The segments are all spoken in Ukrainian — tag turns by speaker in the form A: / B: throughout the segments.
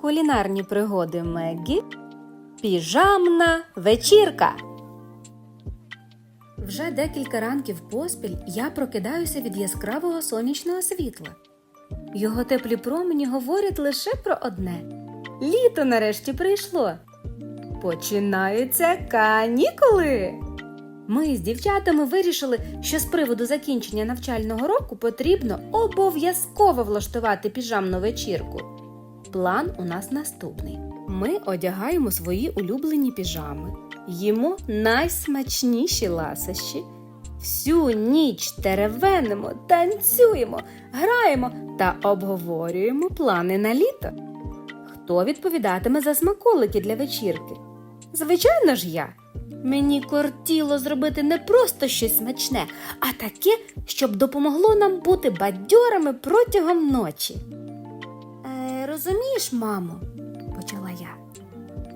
A: Кулінарні пригоди Меггі. Піжамна вечірка. Вже декілька ранків поспіль я прокидаюся від яскравого сонячного світла. Його теплі промені говорять лише про одне: літо нарешті прийшло. Починаються канікули. Ми з дівчатами вирішили, що з приводу закінчення навчального року потрібно обов'язково влаштувати піжамну вечірку. План у нас наступний: ми одягаємо свої улюблені піжами, їмо найсмачніші ласощі, всю ніч теревенимо, танцюємо, граємо та обговорюємо плани на літо. Хто відповідатиме за смаколики для вечірки? Звичайно ж, я. Мені кортіло зробити не просто щось смачне, а таке, щоб допомогло нам бути бадьорами протягом ночі. Розумієш, мамо, почала я.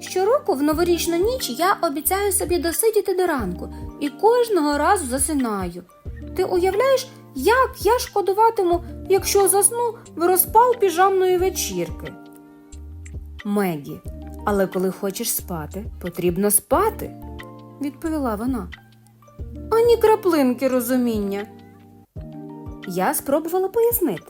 A: Щороку в новорічну ніч я обіцяю собі досидіти до ранку і кожного разу засинаю. Ти уявляєш, як я шкодуватиму, якщо засну в розпал піжамної вечірки? Мегі, але коли хочеш спати, потрібно спати, відповіла вона. Ані краплинки розуміння. Я спробувала пояснити.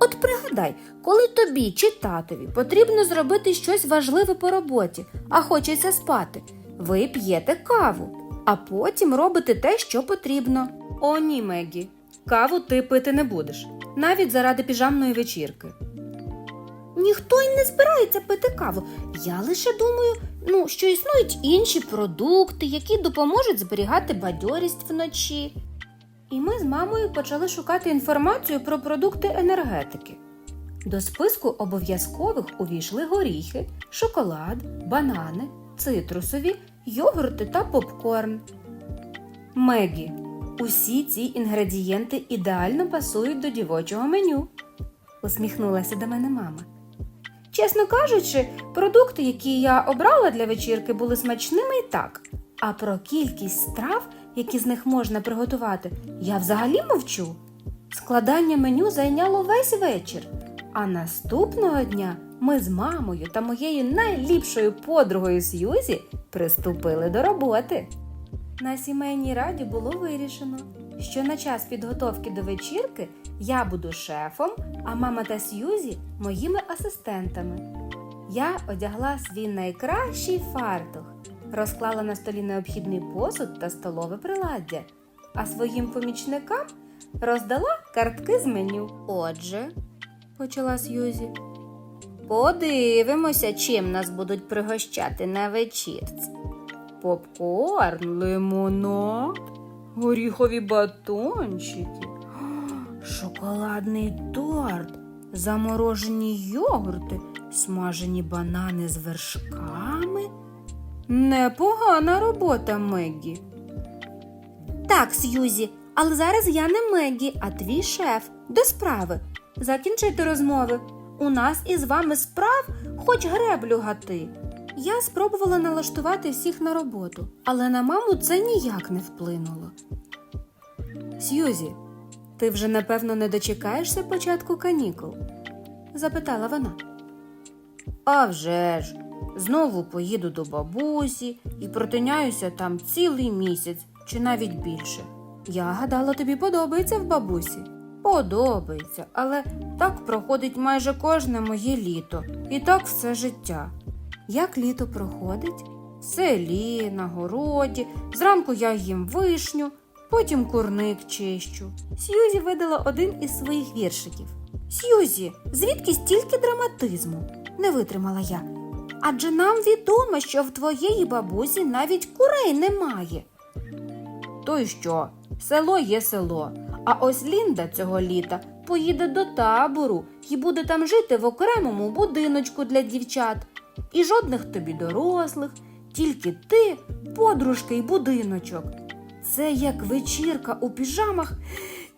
A: От пригадай, коли тобі чи татові потрібно зробити щось важливе по роботі, а хочеться спати, ви п'єте каву, а потім робите те, що потрібно. О, ні, Мегі, каву ти пити не будеш, навіть заради піжамної вечірки. Ніхто й не збирається пити каву. Я лише думаю, ну, що існують інші продукти, які допоможуть зберігати бадьорість вночі. І ми з мамою почали шукати інформацію про продукти енергетики. До списку обов'язкових увійшли горіхи, шоколад, банани, цитрусові, йогурти та попкорн. Мегі, усі ці інгредієнти ідеально пасують до дівочого меню, усміхнулася до мене мама. Чесно кажучи, продукти, які я обрала для вечірки, були смачними і так. А про кількість страв, які з них можна приготувати, я взагалі мовчу. Складання меню зайняло весь вечір, а наступного дня ми з мамою та моєю найліпшою подругою Сьюзі приступили до роботи. На сімейній раді було вирішено, що на час підготовки до вечірки я буду шефом, а мама та Сьюзі моїми асистентами. Я одягла свій найкращий фартух, розклала на столі необхідний посуд та столове приладдя, а своїм помічникам роздала картки з меню. Отже, почала Сьюзі. Подивимося, чим нас будуть пригощати на вечірці. Попкорн, лимонад, горіхові батончики, шоколадний торт, заморожені йогурти, смажені банани з вершками. Непогана робота, Меггі. Так, Сьюзі, але зараз я не Меггі, а твій шеф. До справи. Закінчуйте розмови. У нас із вами справ хоч греблю гати. Я спробувала налаштувати всіх на роботу, але на маму це ніяк не вплинуло. Сьюзі, ти вже напевно не дочекаєшся початку канікул? запитала вона. «А вже ж, знову поїду до бабусі і протиняюся там цілий місяць чи навіть більше. Я гадала, тобі подобається в бабусі. Подобається, але так проходить майже кожне моє літо, і так все життя. Як літо проходить? В селі, на городі, зранку я їм вишню, потім курник чищу. Сьюзі видала один із своїх віршиків. Сьюзі, звідки стільки драматизму? не витримала я. Адже нам відомо, що в твоєї бабусі навіть курей немає. То й що? Село є село. А ось Лінда цього літа поїде до табору і буде там жити в окремому будиночку для дівчат. І жодних тобі дорослих, тільки ти, подружки й будиночок. Це як вечірка у піжамах,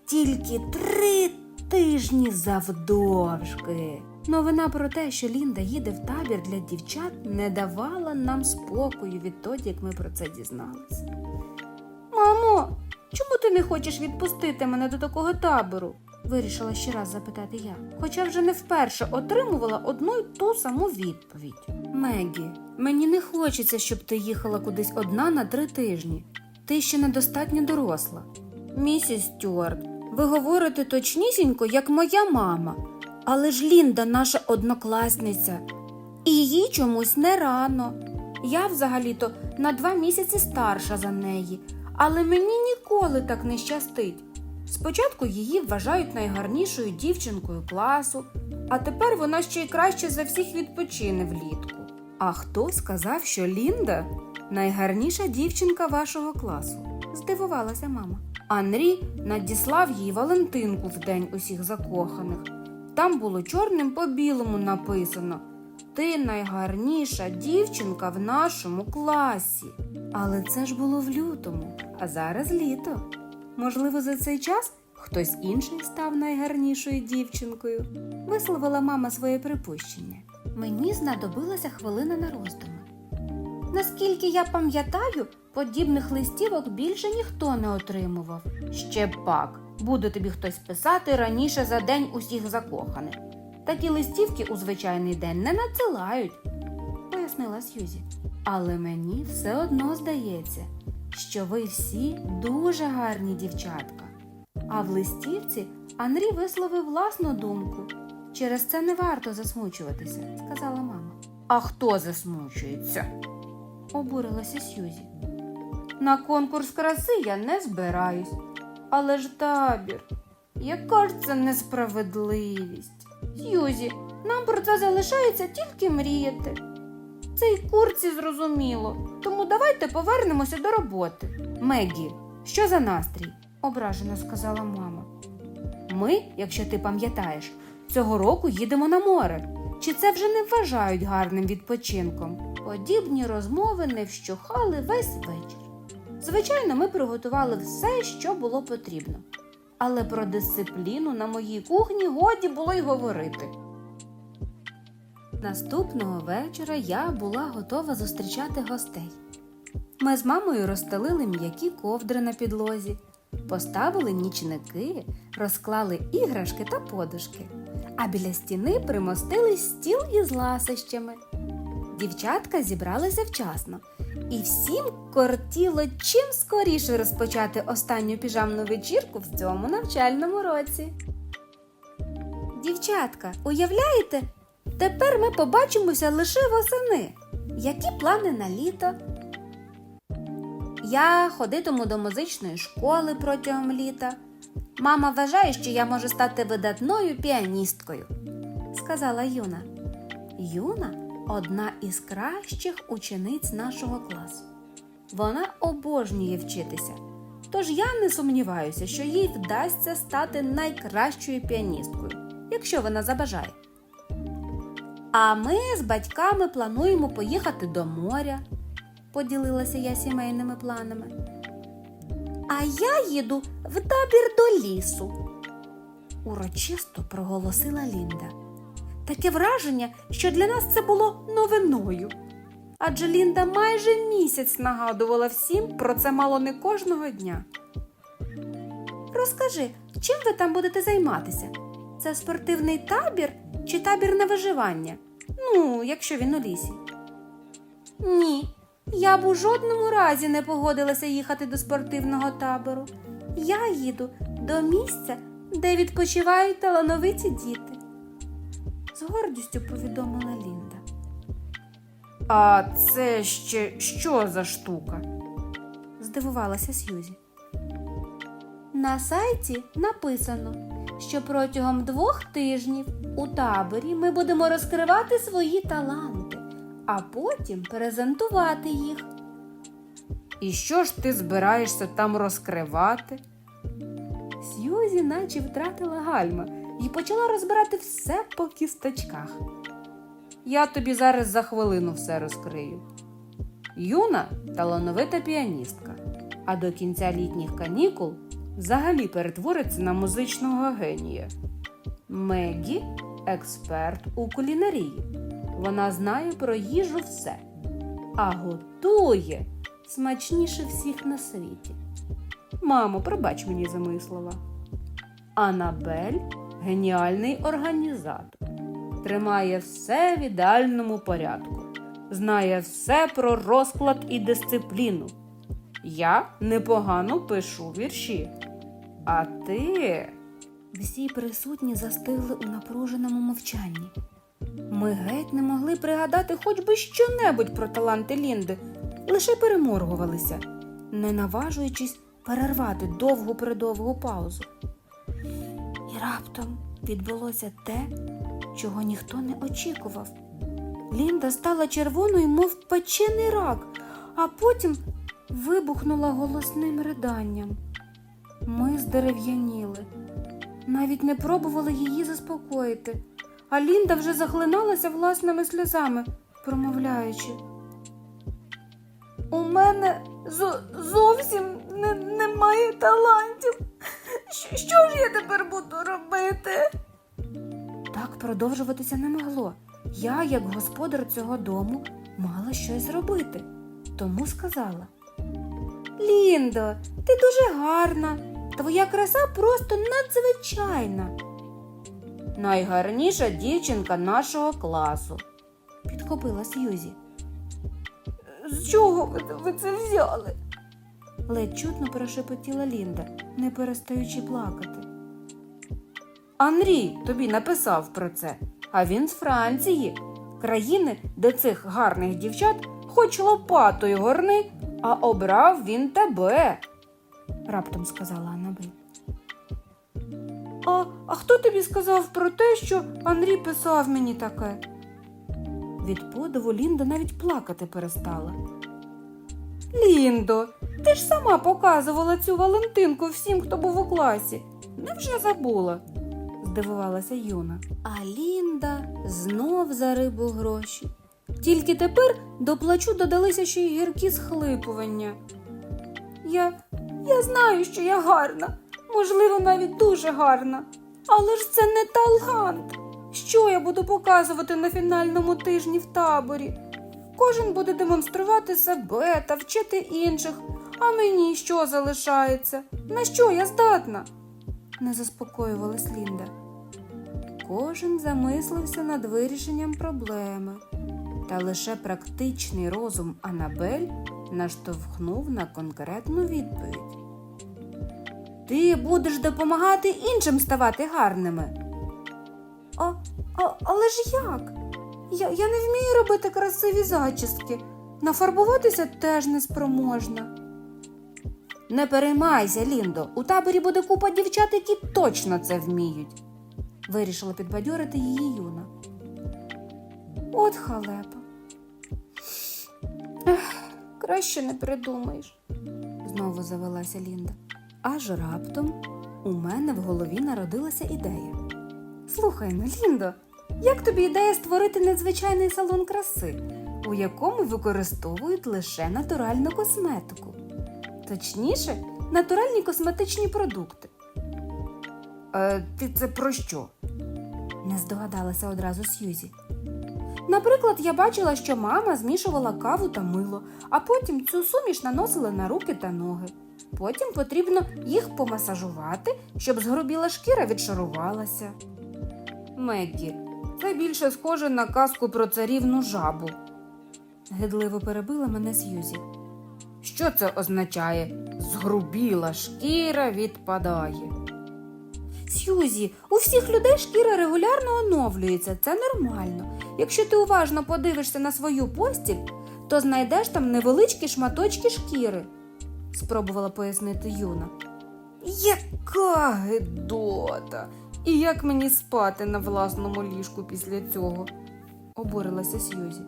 A: тільки три тижні завдовжки. Новина про те, що Лінда їде в табір для дівчат, не давала нам спокою відтоді, як ми про це дізналися. Мамо, чому ти не хочеш відпустити мене до такого табору? Вирішила ще раз запитати я, хоча вже не вперше отримувала одну й ту саму відповідь. Мегі, мені не хочеться, щоб ти їхала кудись одна на три тижні. Ти ще недостатньо доросла. Місіс Стюарт, ви говорите точнісінько, як моя мама. Але ж Лінда наша однокласниця, і їй чомусь не рано. Я взагалі-то на два місяці старша за неї, але мені ніколи так не щастить. Спочатку її вважають найгарнішою дівчинкою класу, а тепер вона ще й краще за всіх відпочине влітку. А хто сказав, що Лінда найгарніша дівчинка вашого класу? здивувалася мама. Анрі надіслав їй Валентинку в день усіх закоханих. Там було чорним по білому написано Ти найгарніша дівчинка в нашому класі. Але це ж було в лютому, а зараз літо. Можливо, за цей час хтось інший став найгарнішою дівчинкою, висловила мама своє припущення. Мені знадобилася хвилина на роздуми. Наскільки я пам'ятаю, подібних листівок більше ніхто не отримував. Ще пак, буде тобі хтось писати раніше за день усіх закоханих. Такі листівки у звичайний день не надсилають, пояснила Сьюзі. Але мені все одно здається, що ви всі дуже гарні дівчатка. А в листівці Анрі висловив власну думку. Через це не варто засмучуватися, сказала мама. А хто засмучується? обурилася Сьюзі. На конкурс краси я не збираюсь. Але ж табір, яка ж це несправедливість? Сьюзі, нам про це залишається тільки мріяти. Це й курці зрозуміло, тому давайте повернемося до роботи. Мегі, що за настрій? ображено сказала мама. Ми, якщо ти пам'ятаєш, цього року їдемо на море. Чи це вже не вважають гарним відпочинком? Подібні розмови не вщухали весь вечір. Звичайно, ми приготували все, що було потрібно. Але про дисципліну на моїй кухні годі було й говорити. Наступного вечора я була готова зустрічати гостей. Ми з мамою розстелили м'які ковдри на підлозі, поставили нічники, розклали іграшки та подушки, а біля стіни примостили стіл із ласощами. Дівчатка зібралися вчасно, і всім кортіло чим скоріше розпочати останню піжамну вечірку в цьому навчальному році. Дівчатка, уявляєте, тепер ми побачимося лише восени. Які плани на літо? Я ходитиму до музичної школи протягом літа. Мама вважає, що я можу стати видатною піаністкою, сказала Юна. Юна одна із кращих учениць нашого класу. Вона обожнює вчитися. Тож я не сумніваюся, що їй вдасться стати найкращою піаністкою, якщо вона забажає. А ми з батьками плануємо поїхати до моря, поділилася я сімейними планами. А я їду в табір до лісу, урочисто проголосила Лінда. Таке враження, що для нас це було новиною. Адже Лінда майже місяць нагадувала всім про це мало не кожного дня. Розкажи, чим ви там будете займатися? Це спортивний табір чи табір на виживання? Ну, якщо він у лісі. Ні, я б у жодному разі не погодилася їхати до спортивного табору. Я їду до місця, де відпочивають талановиті діти. З гордістю повідомила Лінда. А це ще що за штука? здивувалася Сьюзі. На сайті написано, що протягом двох тижнів у таборі ми будемо розкривати свої таланти, а потім презентувати їх. І що ж ти збираєшся там розкривати? Сьюзі наче втратила гальма і почала розбирати все по кісточках. Я тобі зараз за хвилину все розкрию. Юна талановита піаністка, а до кінця літніх канікул взагалі перетвориться на музичного генія. Мегі експерт у кулінарії. Вона знає про їжу все, а готує смачніше всіх на світі. Мамо, пробач мені за мої слова. Анабель геніальний організатор. Тримає все в ідеальному порядку, знає все про розклад і дисципліну. Я непогано пишу вірші. А ти. Всі присутні застигли у напруженому мовчанні. Ми геть не могли пригадати хоч би щонебудь про таланти Лінди, лише переморгувалися, не наважуючись перервати довгу придовгу паузу. Раптом відбулося те, чого ніхто не очікував. Лінда стала червоною, мов печений рак, а потім вибухнула голосним riданням. Ми здерев'яніли, навіть не пробували її заспокоїти, а Лінда вже захлиналася власними сльозами, промовляючи. У мене зо- зовсім не, немає талантів. Що, що ж я тепер буду робити? Так продовжуватися не могло. Я, як господар цього дому, мала щось зробити. Тому сказала: Ліндо, ти дуже гарна. Твоя краса просто надзвичайна. Найгарніша дівчинка нашого класу, підхопила Сьюзі. З чого ви, ви це взяли? Ледь чутно прошепотіла Лінда, не перестаючи плакати. Анрій тобі написав про це, а він з Франції, країни, де цих гарних дівчат хоч лопатою горни, а обрав він тебе, раптом сказала Анабель. А, а хто тобі сказав про те, що Анрій писав мені таке? Від подиву Лінда навіть плакати перестала. Ліндо, ти ж сама показувала цю Валентинку всім, хто був у класі. Невже забула? здивувалася Юна. А Лінда знов за рибу гроші. Тільки тепер до плачу додалися ще й гіркі схлипування. Я, я знаю, що я гарна, можливо, навіть дуже гарна. Але ж це не талант. Що я буду показувати на фінальному тижні в таборі? Кожен буде демонструвати себе та вчити інших, а мені що залишається? На що я здатна? не заспокоювалась Лінда. Кожен замислився над вирішенням проблеми, та лише практичний розум Анабель наштовхнув на конкретну відповідь. Ти будеш допомагати іншим ставати гарними. А, а, але ж як? Я, я не вмію робити красиві зачіски. Нафарбуватися теж неспроможна. Не переймайся, Ліндо. У таборі буде купа дівчат, які точно це вміють. Вирішила підбадьорити її юна. От халепа. Ех, краще не придумаєш, знову завелася Лінда. Аж раптом у мене в голові народилася ідея. Слухай ну, Ліндо, як тобі ідея створити незвичайний салон краси, у якому використовують лише натуральну косметику? Точніше, натуральні косметичні продукти. Е, ти це про що? не здогадалася одразу Сьюзі. Наприклад, я бачила, що мама змішувала каву та мило, а потім цю суміш наносила на руки та ноги. Потім потрібно їх помасажувати, щоб згорубіла шкіра відшарувалася. Меггі, це більше схоже на казку про царівну жабу. Гидливо перебила мене Сьюзі. Що це означає? Згрубіла шкіра відпадає. Сьюзі, у всіх людей шкіра регулярно оновлюється, це нормально. Якщо ти уважно подивишся на свою постіль, то знайдеш там невеличкі шматочки шкіри, спробувала пояснити Юна. Яка гидота! І як мені спати на власному ліжку після цього? обурилася Сьюзі.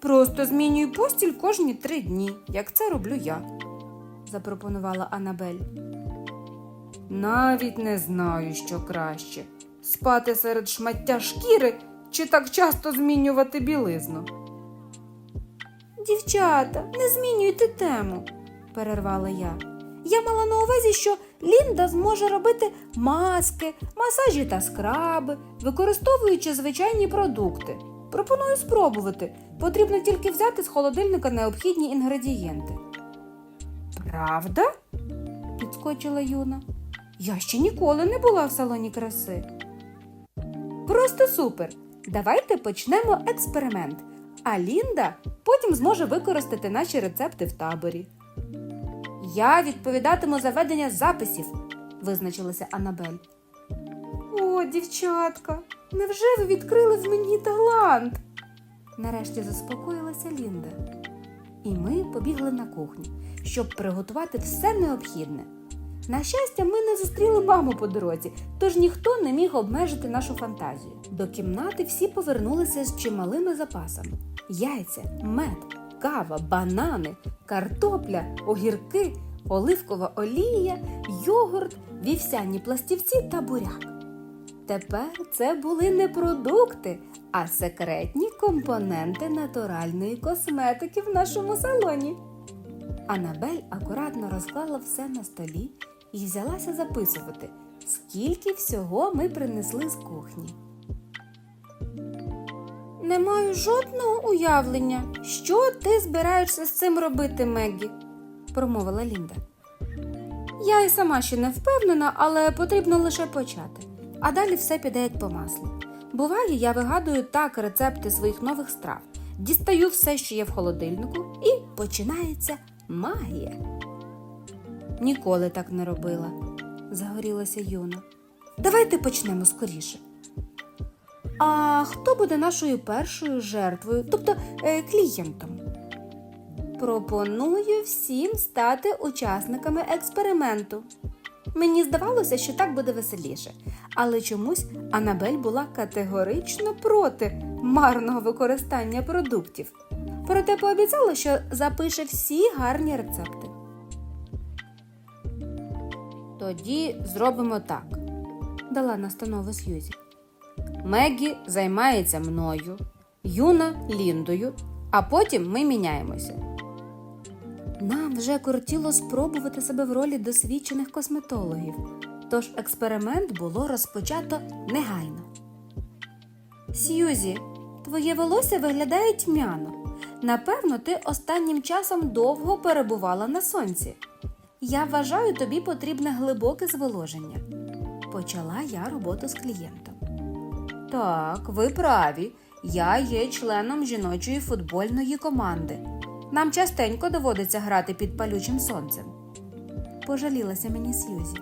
A: Просто змінюй постіль кожні три дні, як це роблю я, запропонувала Анабель. Навіть не знаю, що краще спати серед шмаття шкіри чи так часто змінювати білизну. Дівчата, не змінюйте тему, перервала я. Я мала на увазі, що Лінда зможе робити маски, масажі та скраби, використовуючи звичайні продукти. Пропоную спробувати. Потрібно тільки взяти з холодильника необхідні інгредієнти. Правда? підскочила Юна. Я ще ніколи не була в салоні краси. Просто супер! Давайте почнемо експеримент. А Лінда потім зможе використати наші рецепти в таборі. Я відповідатиму за ведення записів, визначилася Анабель. О, дівчатка, невже ви відкрили в мені талант? Нарешті заспокоїлася Лінда. І ми побігли на кухню, щоб приготувати все необхідне. На щастя, ми не зустріли маму по дорозі, тож ніхто не міг обмежити нашу фантазію. До кімнати всі повернулися з чималими запасами: яйця, мед, кава, банани, картопля, огірки, оливкова олія, йогурт, вівсяні пластівці та буряк. Тепер це були не продукти, а секретні компоненти натуральної косметики в нашому салоні. Анабель акуратно розклала все на столі і взялася записувати, скільки всього ми принесли з кухні. Не маю жодного уявлення, що ти збираєшся з цим робити, Меггі, промовила Лінда. Я і сама ще не впевнена, але потрібно лише почати. А далі все піде як по маслу. Буває, я вигадую так рецепти своїх нових страв, дістаю все, що є в холодильнику, і починається магія. Ніколи так не робила, загорілася Юна. Давайте почнемо скоріше. А хто буде нашою першою жертвою, тобто е, клієнтом? Пропоную всім стати учасниками експерименту. Мені здавалося, що так буде веселіше, але чомусь Анабель була категорично проти марного використання продуктів. Проте пообіцяла, що запише всі гарні рецепти. Тоді зробимо так, дала настанову Сьюзі. Мегі займається мною, Юна Ліндою, а потім ми міняємося. Нам вже кортіло спробувати себе в ролі досвідчених косметологів, тож експеримент було розпочато негайно. Сьюзі, твоє волосся виглядає тьмяно. Напевно, ти останнім часом довго перебувала на сонці. Я вважаю, тобі потрібне глибоке зволоження. Почала я роботу з клієнтом. Так, ви праві. Я є членом жіночої футбольної команди. Нам частенько доводиться грати під палючим сонцем. Пожалілася мені Сьюзі.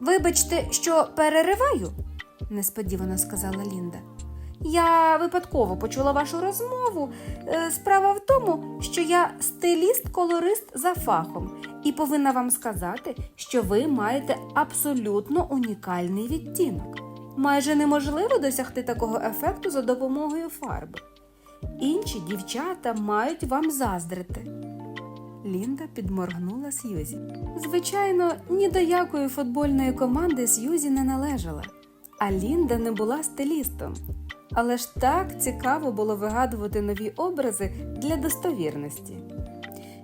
A: Вибачте, що перериваю, несподівано сказала Лінда. Я випадково почула вашу розмову. Е, Справа в тому, що я стиліст-колорист за фахом, і повинна вам сказати, що ви маєте абсолютно унікальний відтінок. Майже неможливо досягти такого ефекту за допомогою фарби. Інші дівчата мають вам заздрити. Лінда підморгнула Сьюзі. Звичайно, ні до якої футбольної команди Сьюзі не належала, а Лінда не була стилістом. Але ж так цікаво було вигадувати нові образи для достовірності.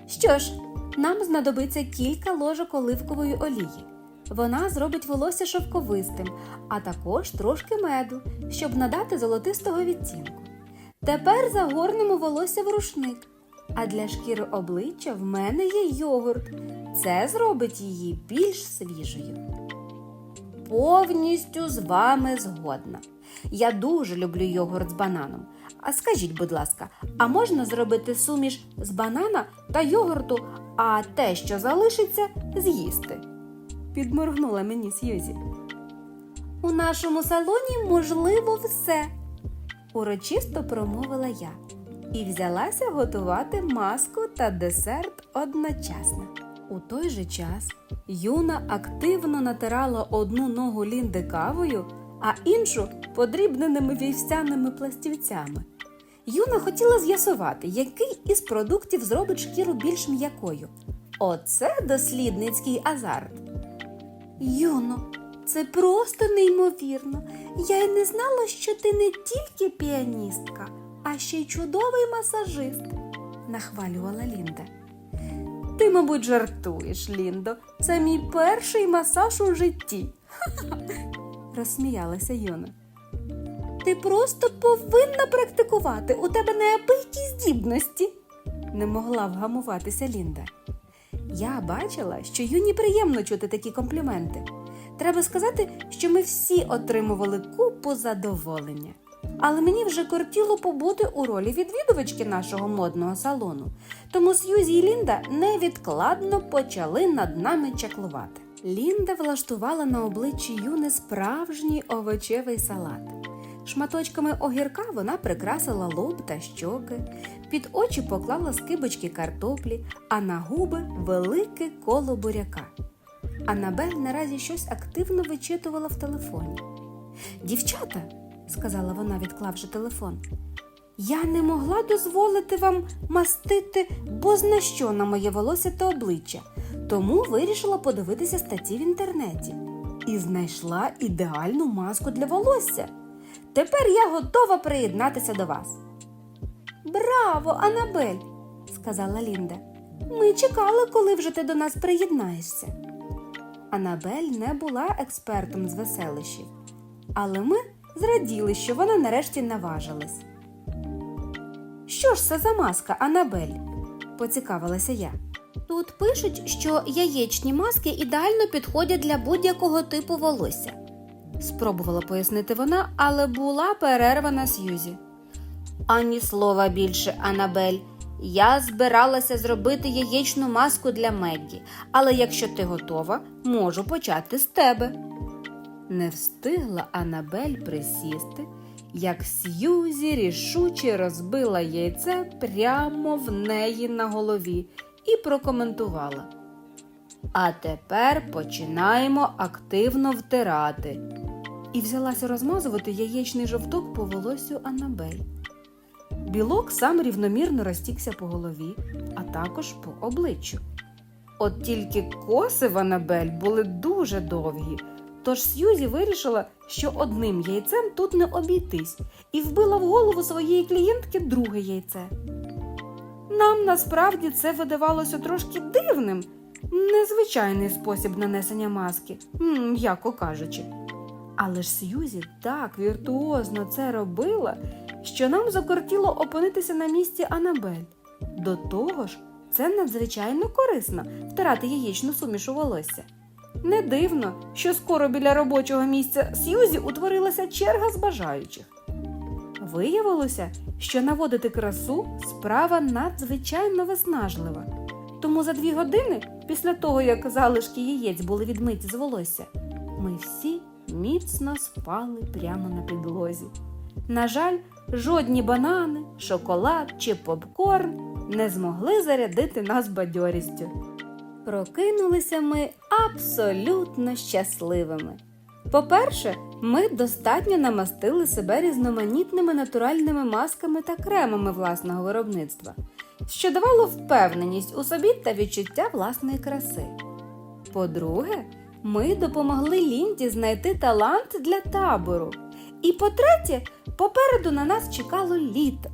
A: Що ж, нам знадобиться кілька ложок оливкової олії. Вона зробить волосся шовковистим, а також трошки меду, щоб надати золотистого відтінку. Тепер загорнемо волосся в рушник. А для шкіри обличчя в мене є йогурт. Це зробить її більш свіжою. Повністю з вами згодна. Я дуже люблю йогурт з бананом. А скажіть, будь ласка, а можна зробити суміш з банана та йогурту, а те, що залишиться, з'їсти? Підморгнула мені Сьюзі. У нашому салоні можливо все, урочисто промовила я і взялася готувати маску та десерт одночасно. У той же час Юна активно натирала одну ногу Лінди кавою, а іншу подрібненими вівсяними пластівцями. Юна хотіла з'ясувати, який із продуктів зробить шкіру більш м'якою. Оце дослідницький азарт. Юно, це просто неймовірно. Я й не знала, що ти не тільки піаністка, а ще й чудовий масажист, нахвалювала Лінда. Ти, мабуть, жартуєш, Ліндо. Це мій перший масаж у житті. розсміялася Юна. Ти просто повинна практикувати. У тебе неабиякі здібності, не могла вгамуватися Лінда. Я бачила, що юні приємно чути такі компліменти. Треба сказати, що ми всі отримували купу задоволення. Але мені вже кортіло побути у ролі відвідувачки нашого модного салону, тому Сьюзі і Лінда невідкладно почали над нами чаклувати. Лінда влаштувала на обличчі Юни справжній овочевий салат. Шматочками огірка вона прикрасила лоб та щоки, під очі поклала скибочки картоплі, а на губи велике коло буряка. Анабель наразі щось активно вичитувала в телефоні. Дівчата, сказала вона, відклавши телефон, я не могла дозволити вам мастити бозна що на моє волосся та обличчя, тому вирішила подивитися статті в інтернеті і знайшла ідеальну маску для волосся. Тепер я готова приєднатися до вас. Браво, Анабель, сказала Лінда. Ми чекали, коли вже ти до нас приєднаєшся. Анабель не була експертом з веселищів, але ми зраділи, що вона нарешті наважилась. Що ж це за маска, Анабель? поцікавилася я. Тут пишуть, що яєчні маски ідеально підходять для будь-якого типу волосся, спробувала пояснити вона, але була перервана Сьюзі. Ані слова більше, Анабель. Я збиралася зробити яєчну маску для Меггі, але якщо ти готова, можу почати з тебе. Не встигла Анабель присісти, як Сьюзі рішуче розбила яйце прямо в неї на голові і прокоментувала. А тепер починаємо активно втирати. І взялася розмазувати яєчний жовток по волосю Анабель. Білок сам рівномірно розтікся по голові, а також по обличчю. От тільки коси в Анабель були дуже довгі, тож Сьюзі вирішила, що одним яйцем тут не обійтись, і вбила в голову своєї клієнтки друге яйце. Нам насправді це видавалося трошки дивним, незвичайний спосіб нанесення маски, м'яко кажучи. Але ж Сьюзі так віртуозно це робила, що нам закортіло опинитися на місці Анабель. До того ж, це надзвичайно корисно втирати яєчну суміш у волосся. Не дивно, що скоро біля робочого місця Сьюзі утворилася черга з бажаючих. Виявилося, що наводити красу справа надзвичайно виснажлива. Тому за дві години, після того як залишки яєць були відмиті з волосся, ми всі міцно спали прямо на підлозі. На жаль, жодні банани, шоколад чи попкорн не змогли зарядити нас бадьорістю. Прокинулися ми абсолютно щасливими. По-перше, ми достатньо намастили себе різноманітними натуральними масками та кремами власного виробництва, що давало впевненість у собі та відчуття власної краси. По-друге, ми допомогли Лінді знайти талант для табору. І по-третє, попереду на нас чекало літо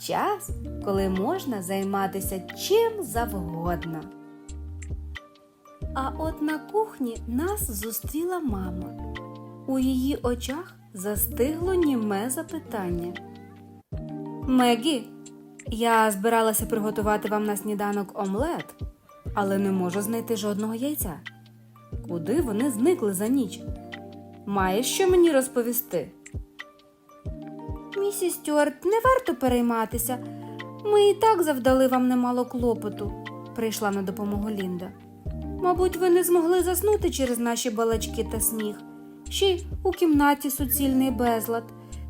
A: час, коли можна займатися чим завгодно. А от на кухні нас зустріла мама. У її очах застигло німе запитання. Мегі, я збиралася приготувати вам на сніданок омлет, але не можу знайти жодного яйця. Куди вони зникли за ніч? Маєш що мені розповісти? Місіс Стюарт, не варто перейматися. Ми і так завдали вам немало клопоту, прийшла на допомогу Лінда. Мабуть, ви не змогли заснути через наші балачки та сміх. Ще й у кімнаті суцільний безлад.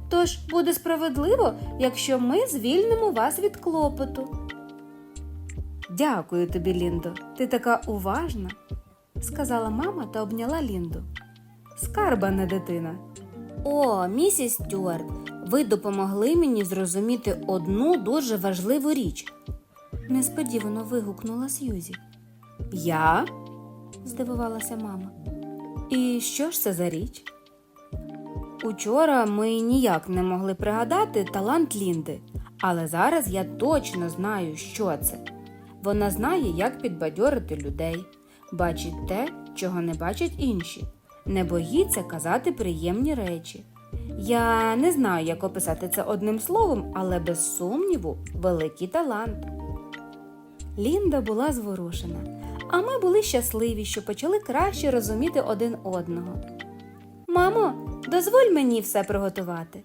A: Тож буде справедливо, якщо ми звільнимо вас від клопоту. Дякую тобі, Ліндо. Ти така уважна, сказала мама та обняла Лінду. Скарба не дитина. О, місіс Стюарт, ви допомогли мені зрозуміти одну дуже важливу річ. Несподівано вигукнула Сьюзі. Я? здивувалася мама. І що ж це за річ? Учора ми ніяк не могли пригадати талант Лінди, але зараз я точно знаю, що це. Вона знає, як підбадьорити людей, бачить те, чого не бачать інші, не боїться казати приємні речі. Я не знаю, як описати це одним словом, але без сумніву, великий талант. Лінда була зворушена, а ми були щасливі, що почали краще розуміти один одного. Мамо, дозволь мені все приготувати.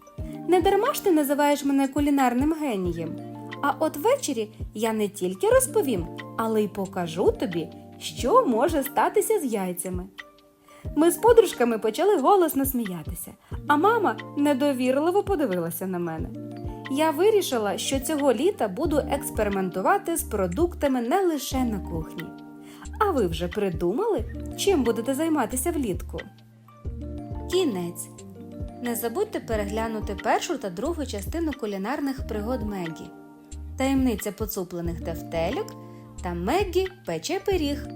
A: Не дарма ж ти називаєш мене кулінарним генієм. А от ввечері я не тільки розповім, але й покажу тобі, що може статися з яйцями. Ми з подружками почали голосно сміятися, а мама недовірливо подивилася на мене. Я вирішила, що цього літа буду експериментувати з продуктами не лише на кухні. А ви вже придумали, чим будете займатися влітку? Кінець. Не забудьте переглянути першу та другу частину кулінарних пригод Мегі. Таємниця поцуплених тефтельок та Меггі пече пиріг.